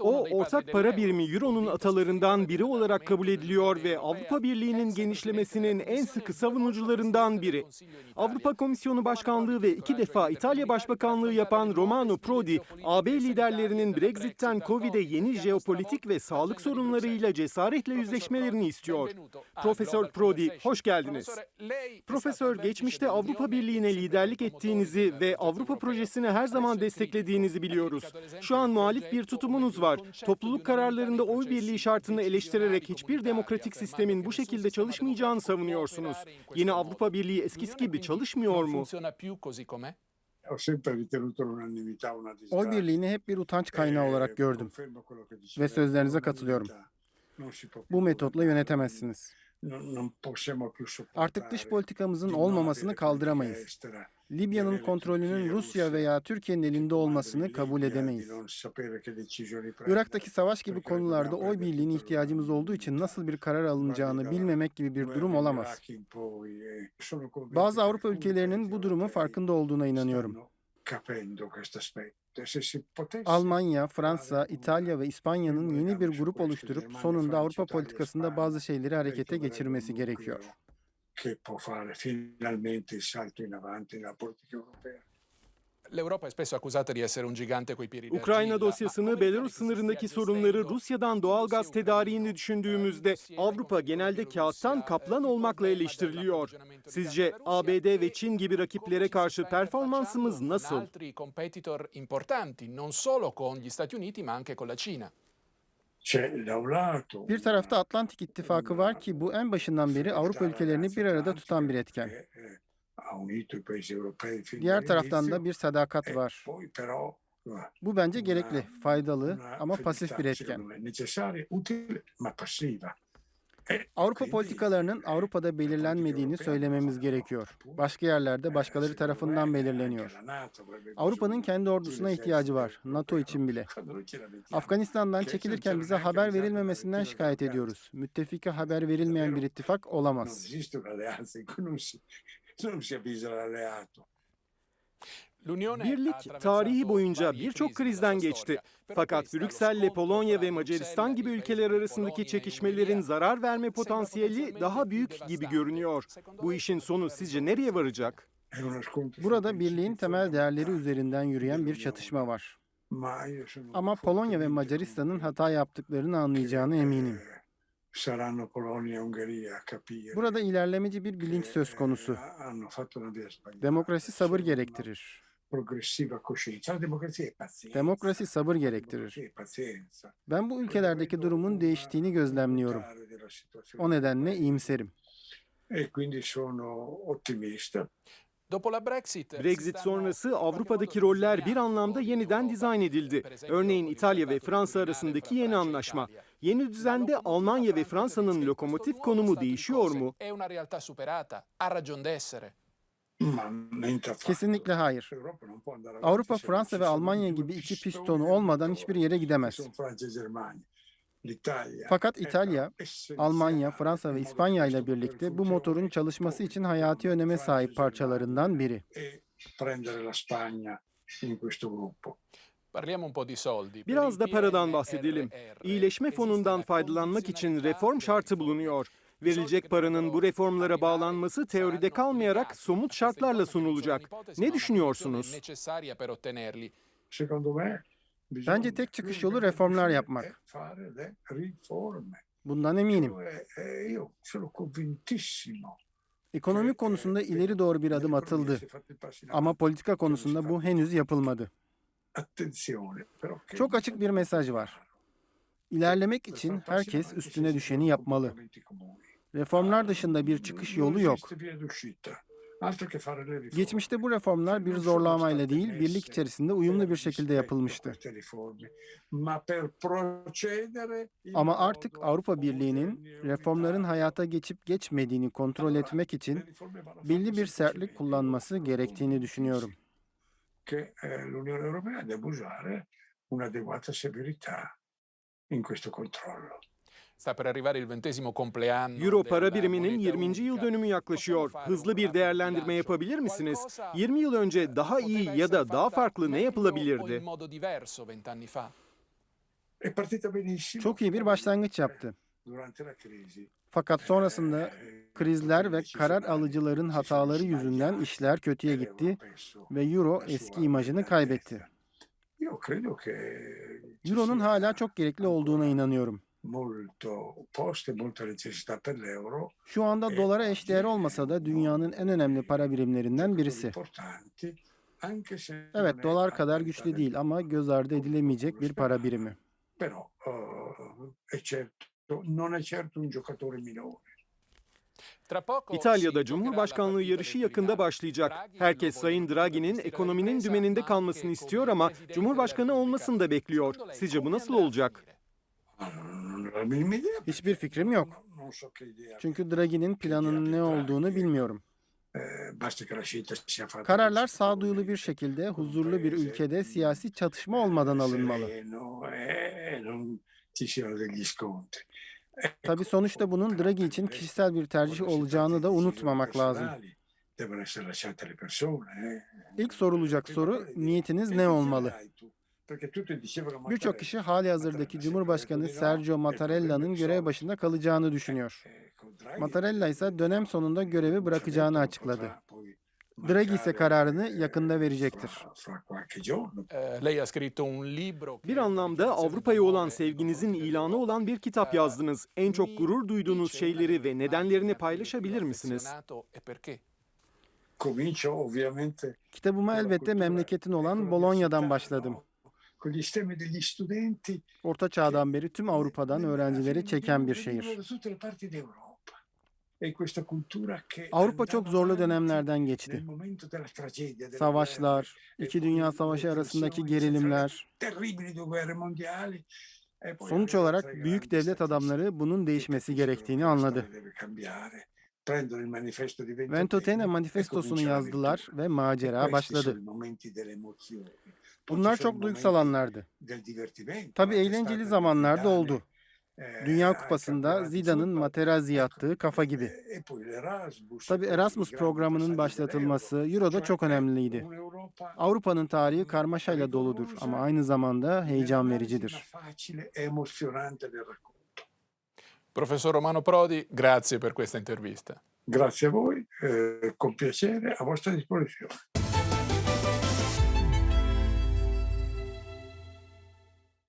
O ortak para birimi Euro'nun atalarından biri olarak kabul ediliyor ve Avrupa Birliği'nin genişlemesinin en sıkı savunucularından biri. Avrupa Komisyonu Başkanlığı ve iki defa İtalya Başbakanlığı yapan Romano Prodi, AB liderlerinin Brexit'ten Covid'e yeni jeopolitik ve sağlık sorunlarıyla cesaretle yüzleşmelerini istiyor. Profesör Prodi, hoş geldiniz. Profesör, geçmişte Avrupa Birliği'ne liderlik ettiğinizi ve Avrupa projesini her zaman desteklediğinizi biliyoruz. Şu an muhalif bir tutumunuz var. Topluluk kararlarında oy birliği şartını eleştirerek hiçbir demokratik sistemin bu şekilde çalışmayacağını savunuyorsunuz. Yeni Avrupa Birliği eskisi gibi çalışmıyor mu? Oy birliğini hep bir utanç kaynağı Eh, olarak gördüm. Ve sözlerinize katılıyorum. Bu metotla yönetemezsiniz. Artık dış politikamızın olmamasını kaldıramayız. Libya'nın kontrolünün Rusya veya Türkiye'nin elinde olmasını kabul edemeyiz. Irak'taki savaş gibi konularda oy birliğine ihtiyacımız olduğu için nasıl bir karar alınacağını bilmemek gibi bir durum olamaz. Bazı Avrupa ülkelerinin bu durumun farkında olduğuna inanıyorum. Almanya, Fransa, İtalya ve İspanya'nın yeni bir grup oluşturup sonunda Avrupa politikasında bazı şeyleri harekete geçirmesi gerekiyor. Ukrayna d'argilla, dosyasını, Belarus sınırındaki sorunları, Rusya'dan doğal gaz tedariğini düşündüğümüzde Avrupa genelde kağıttan kaplan olmakla eleştiriliyor. Sizce ABD ve Çin gibi rakiplere karşı performansımız nasıl? altri competitor importanti, non solo con gli Stati Uniti ma anche con la Cina. C'è da un lato Bir tarafta Atlantik İttifakı var ki bu en başından beri Avrupa ülkelerini bir arada tutan bir etken. Eh, Diğer taraftan da bir sadakat E var. eh, Bu bence gerekli, faydalı ama pasif bir etken. secondo me, necessaria, utile, ma passiva. E Avrupa politikalarının Avrupa'da belirlenmediğini söylememiz gerekiyor. Başka yerlerde başkaları tarafından belirleniyor. Avrupa'nın kendi ordusuna ihtiyacı var, NATO için bile. Afganistan'dan çekilirken bize haber verilmemesinden şikayet ediyoruz. Müttefike haber verilmeyen bir ittifak olamaz. Non si, avvisa l'alleato. Birlik tarihi boyunca birçok krizden geçti. Fakat Brüksel'le Polonya ve Macaristan Bruxelles, gibi ülkeler arasındaki e çekişmelerin zarar verme potansiyeli daha büyük gibi görünüyor. Bu işin sonu sizce nereye varacak? Burada birliğin temel değerleri üzerinden yürüyen bir çatışma var. Ama Polonya ve Macaristan'ın hata yaptıklarını anlayacağını eminim. Saranno Polonia e Ungheria a capire. Burada ilerlemeci bir bilinç che, söz konusu. eh. Demokrasi sabır gerektirir. Demokrasi sabır gerektirir. Ben bu ülkelerdeki durumun değiştiğini gözlemliyorum. O nedenle iyimserim. E quindi sono ottimista. Dopo la Brexit, sonrası Avrupa'daki roller bir anlamda yeniden dizayn edildi. Örneğin İtalya ve Fransa arasındaki yeni anlaşma. Yeni düzende Almanya ve Fransa'nın lokomotif konumu değişiyor mu? Kesinlikle hayır. Avrupa, Fransa ve Almanya gibi iki pistonu olmadan hiçbir yere gidemez. e Fakat İtalya, Almanya, Fransa ve İspanya ile birlikte bu motorun çalışması için hayati öneme sahip parçalarından biri. Biraz da paradan bahsedelim. İyileşme fonundan faydalanmak için reform şartı bulunuyor. Verilecek paranın bu reformlara bağlanması teoride kalmayarak somut şartlarla sunulacak. Ne düşünüyorsunuz? Bence tek çıkış yolu reformlar yapmak. Bundan eminim. Eh. Ekonomi konusunda ileri doğru bir adım atıldı. Ama politika konusunda bu henüz yapılmadı. Attenzione, però che Çok açık bir mesaj var. İlerlemek için herkes üstüne düşeni yapmalı. Reformlar dışında bir çıkış yolu yok. Geçmişte bu reformlar bir zorlamayla değil, birlik içerisinde uyumlu bir şekilde yapılmıştı. Ama artık Avrupa Birliği'nin reformların hayata geçip geçmediğini kontrol etmek için belli bir sertlik kullanması gerektiğini düşünüyorum. Che eh, l'Unione Europea debba usare un'adeguata severità in questo controllo. Sta per arrivare il ventesimo compleanno. Euro para biriminin moneta 20. yıl dönümü yaklaşıyor. Hızlı bir değerlendirme yapabilir misiniz? Qualcosa 20 yıl önce daha iyi ya da daha farklı ne yapılabilirdi? Çok iyi bir başlangıç yaptı. Fakat sonrasında eh, krizler ve karar alıcıların hataları yüzünden işler kötüye e gitti ve euro eski imajını kaybetti. Euro'nun hala çok gerekli olduğuna inanıyorum. e. Şu anda dolara eşdeğer olmasa da dünyanın en önemli para birimlerinden birisi. Evet dolar kadar güçlü değil ama göz ardı edilemeyecek bir para birimi. Eh, non è certo un giocatore minore. Tra poco İtalya'da Cumhurbaşkanlığı yarışı yakında başlayacak. Herkes Sayın Draghi'nin ekonominin dümeninde kalmasını istiyor ama Cumhurbaşkanı olmasını da bekliyor. Sizce bu nasıl olacak? Hiçbir fikrim yok. Çünkü Draghi'nin planının ne olduğunu bilmiyorum. Eh, Kararlar sağduyulu bir şekilde huzurlu bir ülkede siyasi çatışma olmadan alınmalı. Ci siano degli scontri. Ecco, Tabii sonuçta bunun Draghi için kişisel bir tercih olacağını da unutmamak lazım. İlk sorulacak soru niyetiniz ne olmalı? Birçok kişi hali hazırdaki Cumhurbaşkanı Sergio Mattarella'nın görev başında kalacağını düşünüyor. Mattarella ise dönem sonunda görevi bırakacağını açıkladı. Draghi ise kararını yakında verecektir. Eh, Bir anlamda Avrupa'ya olan sevginizin ilanı olan bir kitap yazdınız. En çok gurur duyduğunuz şeyleri ve nedenlerini paylaşabilir misiniz? E Kitabıma elbette memleketin olan Bolonya'dan başladım. Orta çağdan beri tüm Avrupa'dan öğrencileri çeken bir şehir. Avrupa çok zorlu dönemlerden geçti. Savaşlar, guerre, İki e Dünya Savaşı arasındaki gerilimler. e Sonuç olarak büyük devlet adamları bunun değişmesi gerektiğini anladı. Ventotene e manifestosunu yazdılar ve E macera başladı. Bunlar çok duygusal anlardı. Tabii eğlenceli zamanlarda oldu. Eh, Dünya Kupası'nda Zidane'ın futbol. Materazzi Ecco, attığı kafa gibi. poi Erasmus programının başlatılması. Euro'da çok önemliydi. Avrupa'nın tarihi karmaşayla doludur ama aynı zamanda heyecan vericidir. Professor Romano Prodi, grazie per questa intervista. Grazie a voi, eh, con piacere, a vostra disposizione.